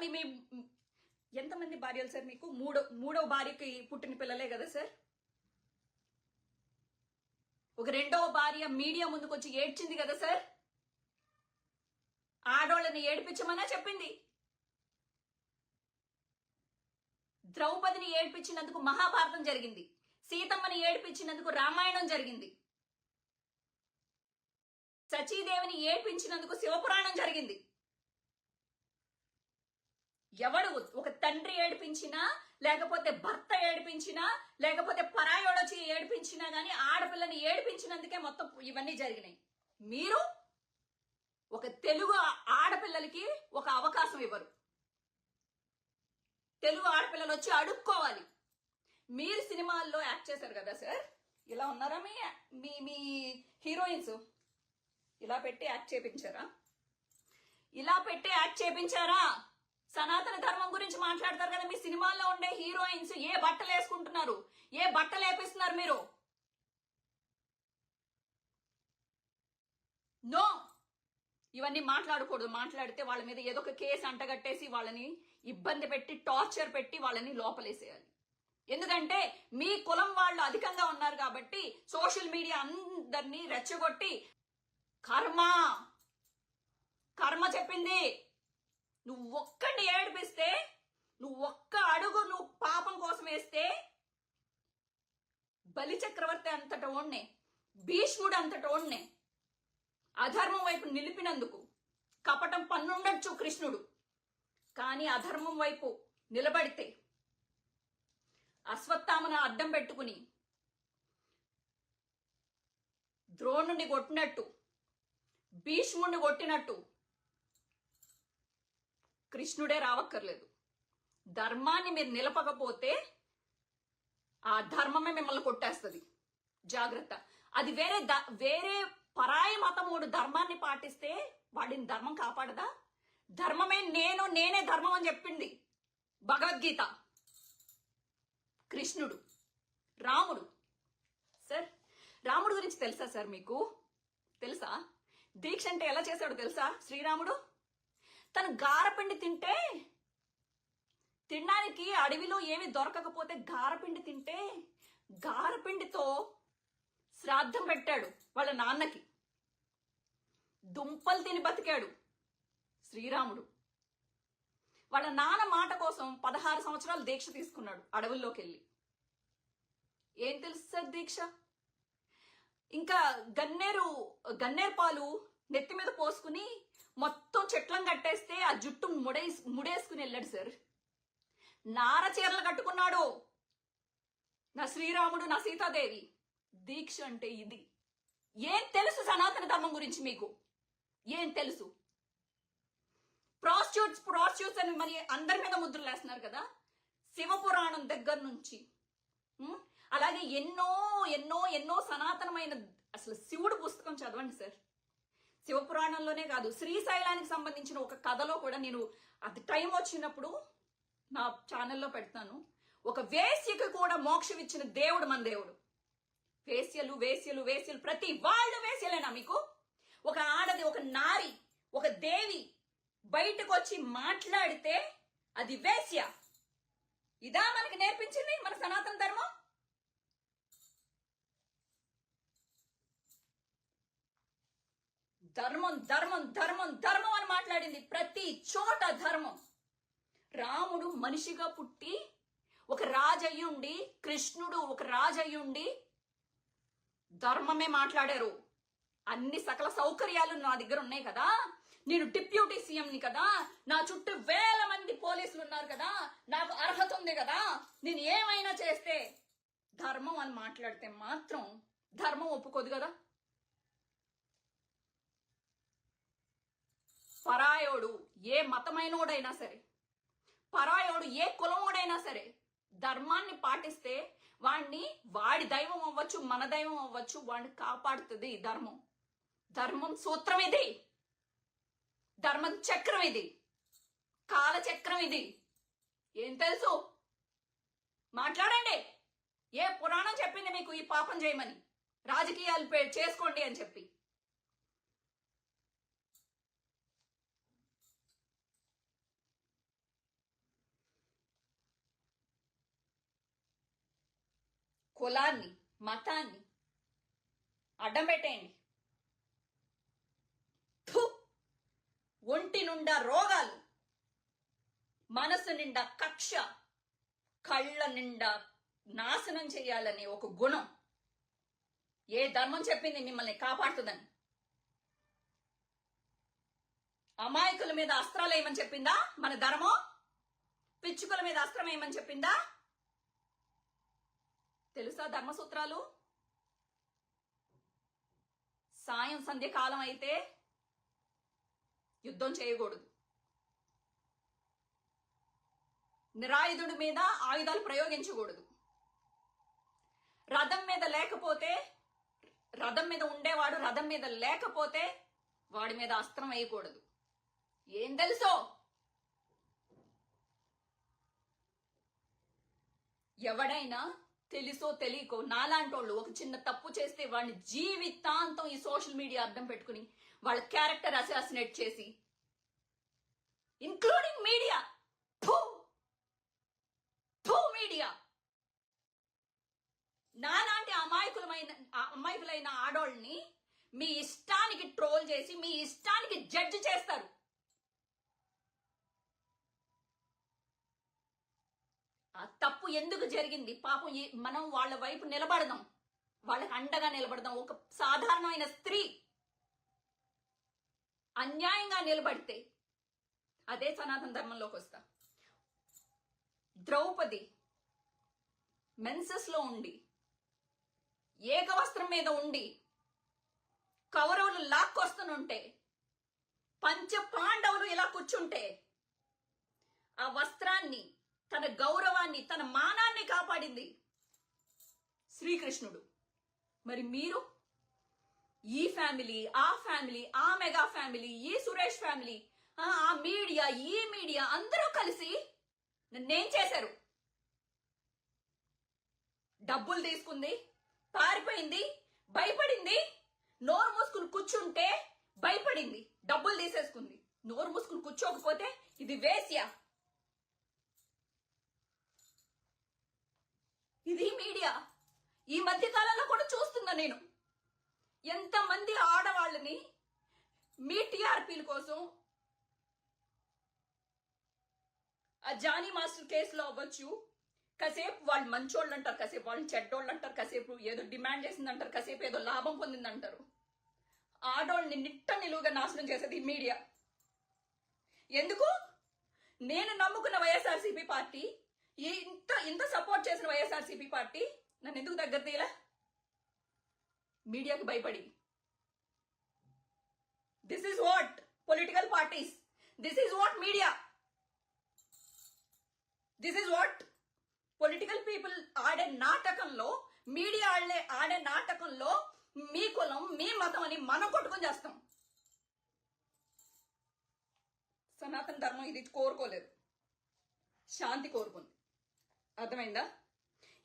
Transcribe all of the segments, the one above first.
మీ మీ ఎంతమంది భార్యలు సార్ మీకు? మూడో మూడో భార్యకి పుట్టిన పిల్లలే కదా సార్? ఒక రెండవ భార్య మీడియా ముందుకు వచ్చి ఏడ్చింది కదా సార్? ఆడోళ్ళని ఏడిపించమన్నా చెప్పింది. ద్రౌపదిని ఏడ్పించినందుకు మహాభారతం జరిగింది. సీతమ్మని ఏడ్పించినందుకు రామాయణం జరిగింది. సచీదేవిని ఏడ్పించినందుకు శివపురాణం జరిగింది. ఎవడు ఒక తండ్రి ఏడిపించినా లేకపోతే భర్త ఏడిపించినా లేకపోతే పరాయోడు వచ్చి ఏడిపించినా గానీ ఆడపిల్లని ఏడిపించినందుకే మొత్తం ఇవన్నీ జరిగినాయి. మీరు ఒక తెలుగు ఆడపిల్లలకి ఒక అవకాశం ఇవ్వరు. తెలుగు ఆడపిల్లలు వచ్చి అడుక్కోవాలి. మీరు సినిమాల్లో యాక్ట్ చేశారు కదా సార్? ఇలా ఉన్నారా మీ మీ మీ హీరోయిన్స్? ఇలా పెట్టి యాక్ట్ చేపించారా? ఇలా పెట్టి యాక్ట్ చేపించారా? సనాతన ధర్మం గురించి మాట్లాడతారు కదా మీ సినిమాల్లో ఉండే హీరోయిన్స్ ఏ బట్టలు వేసుకుంటున్నారు? ఏ బట్టలు వేపిస్తున్నారు మీరు? నో! ఇవన్నీ మాట్లాడకూడదు. మాట్లాడితే వాళ్ళ మీద ఏదో ఒక కేసు అంటగట్టేసి వాళ్ళని ఇబ్బంది పెట్టి టార్చర్ పెట్టి వాళ్ళని లోపలేసేయాలి. ఎందుకంటే మీ కులం వాళ్ళు అధికంగా ఉన్నారు కాబట్టి సోషల్ మీడియా అందరినీ రెచ్చగొట్టి కర్మ! కర్మ చెప్పింది! నువ్వు ఒక్కడిని ఏడిపిస్తే నువ్వు ఒక్క అడుగు నువ్వు పాపం కోసం వేస్తే బలి చక్రవర్తి అంతట ఓణ్ణే భీష్ముడు అంతట ఓణ్ణే అధర్మం వైపు నిలిపినందుకు కపటం పన్నుండొచ్చు కృష్ణుడు. కానీ అధర్మం వైపు నిలబడితే అశ్వత్థామను అడ్డం పెట్టుకుని ద్రోణుని కొట్టినట్టు భీష్ముడిని కొట్టినట్టు కృష్ణుడే రావక్కర్లేదు. ధర్మాన్ని మీరు నిలపకపోతే ఆ ధర్మమే మిమ్మల్ని కొట్టేస్తుంది. జాగ్రత్త. అది వేరే ద- వేరే పరాయి మతముడు ధర్మాన్ని పాటిస్తే వాడిని ధర్మం కాపాడదా? ధర్మమే నేను నేనే ధర్మం అని చెప్పింది భగవద్గీత. కృష్ణుడు. రాముడు. సార్ రాముడు గురించి తెలుసా సార్ మీకు? తెలుసా? దీక్ష అంటే ఎలా చేశాడు తెలుసా? శ్రీరాముడు? తను గారపిండి తింటే తినడానికి అడవిలో ఏమి దొరకకపోతే గారపిండి తింటే గారపిండితో శ్రాద్ధం పెట్టాడు వాళ్ళ నాన్నకి. దుంపలు తిని బతికాడు శ్రీరాముడు. వాళ్ళ నాన్న మాట కోసం పదహారు సంవత్సరాలు దీక్ష తీసుకున్నాడు అడవుల్లోకి వెళ్ళి ఏం తెలుసు సార్ దీక్ష? ఇంకా గన్నేరు గన్నేరు పాలు నెత్తి మీద పోసుకుని మొత్తం చెట్లను కట్టేస్తే ఆ జుట్టు ముడే ముడేసుకుని వెళ్ళాడు సార్. నార చీరలు కట్టుకున్నాడు. నా శ్రీరాముడు నా సీతాదేవి. దీక్ష అంటే ఇది. ఏం తెలుసు సనాతన ధర్మం గురించి మీకు? ఏం తెలుసు? ప్రాస్టిట్యూట్స్ ప్రాస్టిట్యూట్స్ అని మరి అందరి మీద ముద్రలు వేస్తున్నారు కదా? శివపురాణం దగ్గర నుంచి. అలాగే ఎన్నో ఎన్నో ఎన్నో సనాతనమైన అసలు శివుడు పుస్తకం చదవండి సార్. శివపురాణంలోనే కాదు శ్రీశైలానికి సంబంధించిన ఒక కథలో కూడా నేను అది టైం వచ్చినప్పుడు నా ఛానల్లో పెడతాను. ఒక వేశ్యకి కూడా మోక్షం ఇచ్చిన దేవుడు మన దేవుడు. వేశ్యలు వేశ్యలు వేశ్యలు ప్రతి వాళ్ళు వేశ్యలేనా మీకు? ఒక ఆడది ఒక నారి ఒక దేవి బయటకు వచ్చి మాట్లాడితే అది వేశ్య. ఇదా మనకి నేర్పించింది మన సనాతన ధర్మం? ధర్మం ధర్మం ధర్మం ధర్మం అని మాట్లాడింది. ప్రతి చోట ధర్మం. రాముడు మనిషిగా పుట్టి ఒక రాజయ్యుండి కృష్ణుడు ఒక రాజయ్యుండి ధర్మమే మాట్లాడారు. అన్ని సకల సౌకర్యాలు నా దగ్గర ఉన్నాయి కదా. నేను డిప్యూటీ సీఎంని కదా. నా చుట్టూ వేల మంది పోలీసులు ఉన్నారు కదా. నాకు అర్హత ఉంది కదా. నేను ఏమైనా చేస్తే ధర్మం అని మాట్లాడితే మాత్రం ధర్మం ఒప్పుకోదు కదా. ఏ మతమైనోడైనా సరే పరాయోడు ఏ కులమోడైనా సరే ధర్మాన్ని పాటిస్తే వాణ్ణి వాడి దైవం అవ్వచ్చు మన దైవం అవ్వచ్చు వాడిని కాపాడుతుంది ధర్మం. ధర్మం సూత్రం ఇది. ధర్మం చక్రం ఇది. కాలచక్రం ఇది. ఏం తెలుసు? మాట్లాడండి. ఏ పురాణం చెప్పింది మీకు ఈ పాపం చేయమని? రాజకీయాలు చేసుకోండి అని చెప్పి. కులాన్ని మతాన్ని అడ్డం పెట్టేయండి ఒంటి నుండా రోగాలు మనసు నిండా కక్ష కళ్ళ నిండా నాశనం చేయాలని ఒక గుణం. ఏ ధర్మం చెప్పింది మిమ్మల్ని కాపాడుతుందని? అమాయకుల మీద అస్త్రాలు వేయమని చెప్పిందా మన ధర్మం? పిచ్చుకల మీద అస్త్రం వేయమని చెప్పిందా? తెలుసా ధర్మసూత్రాలు? సాయం సంధ్యకాలం అయితే యుద్ధం చేయకూడదు. నిరాయుధుడి మీద ఆయుధాలు ప్రయోగించకూడదు. రథం మీద లేకపోతే రథం మీద ఉండేవాడు రథం మీద లేకపోతే వాడి మీద అస్త్రం వేయకూడదు. ఏం తెలుసో? ఎవడైనా తెలుసో తెలియకో నాలాంటోళ్ళు ఒక చిన్న తప్పు చేస్తే వాడిని జీవితాంతం ఈ సోషల్ మీడియా అర్థం పెట్టుకుని వాళ్ళ క్యారెక్టర్ అసాసినేట్ చేసి ఇంక్లూడింగ్ మీడియా. మీడియా. నాలాంటి అమాయకులమైన అమాయకులైన ఆడోళ్ళని మీ ఇష్టానికి ట్రోల్ చేసి మీ ఇష్టానికి జడ్జ్ చేస్తారు ఆ తప్పు ఎందుకు జరిగింది? పాపం ఏ- మనం వాళ్ళ వైపు నిలబడదాం. వాళ్ళకి అండగా నిలబడదాం. ఒక సాధారణమైన స్త్రీ అన్యాయంగా నిలబడితే అదే సనాతన ధర్మంలోకి వస్తా. ద్రౌపది మెన్సెస్లో ఉండి ఏకవస్త్రం మీద ఉండి కౌరవులు లాక్కొస్తుంటే పంచ పాండవులు ఇలా కూర్చుంటే ఆ వస్త్రాన్ని తన గౌరవాన్ని తన మానాన్ని కాపాడింది శ్రీకృష్ణుడు. మరి మీరు? ఈ ఫ్యామిలీ ఆ ఫ్యామిలీ ఆ మెగా ఫ్యామిలీ ఈ సురేష్ ఫ్యామిలీ ఆ మీడియా ఈ మీడియా అందరూ కలిసి నన్నేం చేశారు? డబ్బులు తీసుకుంది పారిపోయింది భయపడింది నోరు మూసుకుని కూర్చుంటే భయపడింది డబ్బులు తీసేసుకుంది. నోరు మూసుకుని కూర్చోకపోతే ఇది వేశ్య. ఇది మీడియా. ఈ మధ్య కాలంలో కూడా చూస్తున్నా నేను. ఎంతమంది ఆడవాళ్ళని మీ టీఆర్పీల కోసం ఆ జానీ మాస్టర్ కేసులో అవ్వచ్చు. కాసేపు వాళ్ళు మంచోళ్ళు అంటారు కాసేపు వాళ్ళు చెడ్డోళ్ళు అంటారు కాసేపు ఏదో డిమాండ్ చేసింది అంటారు కాసేపు ఏదో లాభం పొందింది అంటారు. ఆడోళ్ళని నిట్ట నిలువుగా నాశనం చేసేది మీడియా. ఎందుకు? నేను నమ్ముకున్న వైఎస్ఆర్సీపీ పార్టీ ఇంత ఇంత సపోర్ట్ చేసిన వైఎస్ఆర్సీపీ పార్టీ నన్ను ఎందుకు దగ్గర తీయలే? మీడియాకు భయపడి. This is what political parties this is what media this is what political people ఆడే నాటకంలో మీడియా ఆడే ఆడే నాటకంలో మీ కులం మీ మతం అని మనం కొట్టుకొని చేస్తాం. సనాతన ధర్మం ఇది కోరుకోలేదు. శాంతి కోరుకుంది. అర్థమైందా?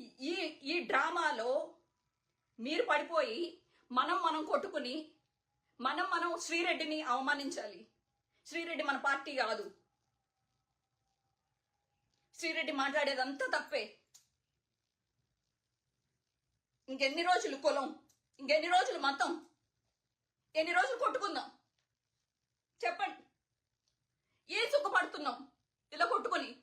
ఈ ఈ డ్రామాలో మీరు పడిపోయి మనం మనం కొట్టుకుని మనం మనం శ్రీరెడ్డిని అవమానించాలి. శ్రీరెడ్డి మన పార్టీ కాదు. శ్రీరెడ్డి మాట్లాడేదంతా తప్పే. ఇంకెన్ని రోజులు కులం? ఇంకెన్ని రోజులు మతం? ఎన్ని రోజులు కొట్టుకుందాం? చెప్పండి. ఏ సుఖపడుతున్నాం? ఇలా కొట్టుకొని